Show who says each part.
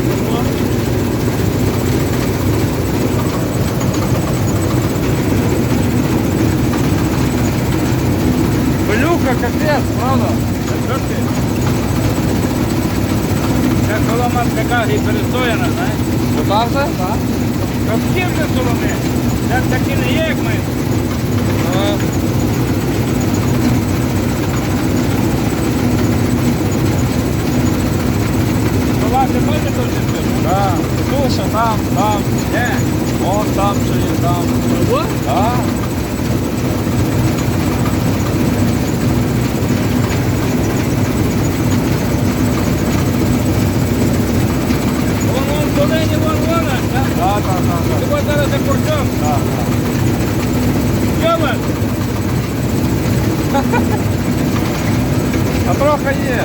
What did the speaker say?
Speaker 1: зерно.
Speaker 2: Пилюка, капець, правда?
Speaker 1: Що ти? Ця солома така гіперстояна, знаєш?
Speaker 2: Отак же? Так.
Speaker 1: Капці вже соломи. Це такі не є, Сова, ти бачиш, що це все?
Speaker 2: Так. Слушай, там, там.
Speaker 1: Де?
Speaker 2: Вон там ще є, там.
Speaker 1: Ого?
Speaker 2: Так.
Speaker 1: Вон, вон, в долині, вон, вон, аж, так?
Speaker 2: Так, так, так,
Speaker 1: Ти
Speaker 2: так.
Speaker 1: ось зараз за курчом.
Speaker 2: Так, так.
Speaker 1: Йома!
Speaker 2: А трохи є.